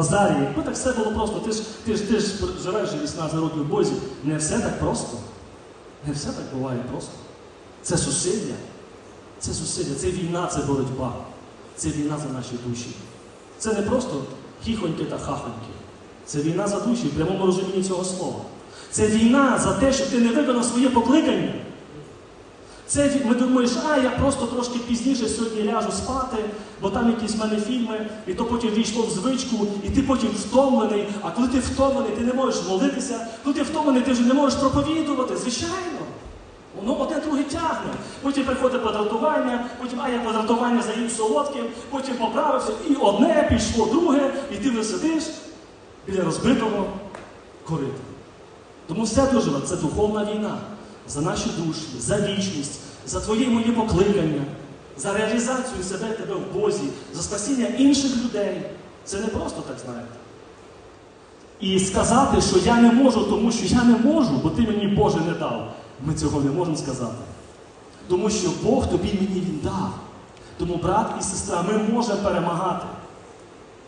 Назарі, якби так все було просто, ти ж, ти ж, ти ж живеш вже 18 років в Бозі. Не все так просто. Не все так буває просто. Це зусилля. Це зусилля, це війна, це боротьба. Це війна за наші душі. Це не просто хіхоньки та хахоньки. Це війна за душі в прямому розумінні цього слова. Це війна за те, що ти не виконав своє покликання. Це ми думаєш, а я просто трошки пізніше сьогодні ляжу спати, бо там якісь в мене фільми, і то потім війшло в звичку, і ти потім втомлений. А коли ти втомлений, ти не можеш молитися. Коли ти втомлений, ти вже не можеш проповідувати. Звичайно. Воно одне друге тягне. Потім приходить подратування, потім а я подратування заїв солодким, потім поправився, і одне пішло, друге, і ти вже сидиш біля розбитого корита. Тому все дуже це духовна війна за наші душі, за вічність, за твоє і моє покликання, за реалізацію себе тебе в Бозі, за спасіння інших людей. Це не просто так знаєте. І сказати, що я не можу, тому що я не можу, бо ти мені Боже не дав. Ми цього не можемо сказати. Тому що Бог тобі мені він дав. Тому, брат і сестра, ми можемо перемагати.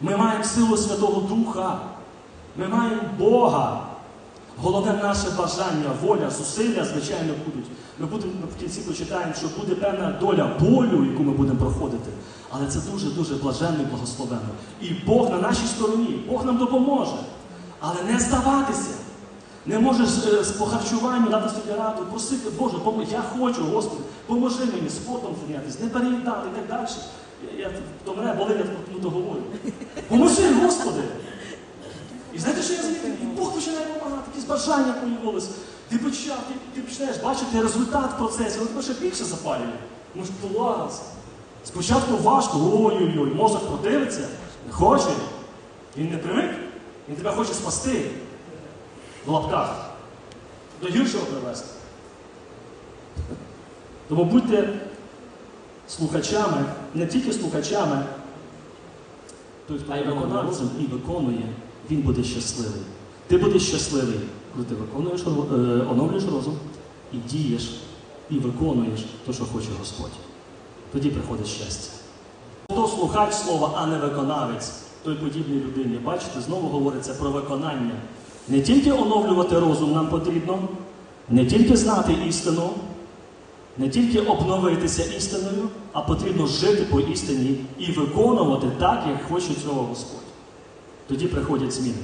Ми маємо силу Святого Духа. Ми маємо Бога. Головне наше бажання, воля, зусилля, звичайно, будуть. Ми будемо в кінці почитаємо, що буде певна доля болю, яку ми будемо проходити. Але це дуже-дуже блаженно і благословенно. І Бог на нашій стороні, Бог нам допоможе. Але не здаватися. Не можеш е, по харчуванню дати собі раду, просити, Боже, я хочу, Господи, поможи мені спортом зайнятися, не переїдати і так далі. Я, я, то мене болить, я тому то. Поможи, Господи! І знаєте, що я замітив? І Бог починає допомагати, якісь бажання появились. Ти почав, ти, ти починаєш бачити результат в процесі, але тебе ще більше запалює. Ну ж клас. Спочатку важко, ой-ой-ой, мозок противиться, не хоче. Він не привик, він тебе хоче спасти в лапках. До гіршого привести. Тому будьте слухачами, не тільки слухачами, той, хто виконавцем. і виконує, він буде щасливий. Ти будеш щасливий, коли ти виконуєш, е, оновлюєш розум і дієш, і виконуєш те, що хоче Господь. Тоді приходить щастя. Хто слухач слова, а не виконавець, той подібній людині. Бачите, знову говориться про виконання. Не тільки оновлювати розум нам потрібно, не тільки знати істину, не тільки обновитися істиною, а потрібно жити по істині і виконувати так, як хоче цього Господь. Тоді приходять зміни.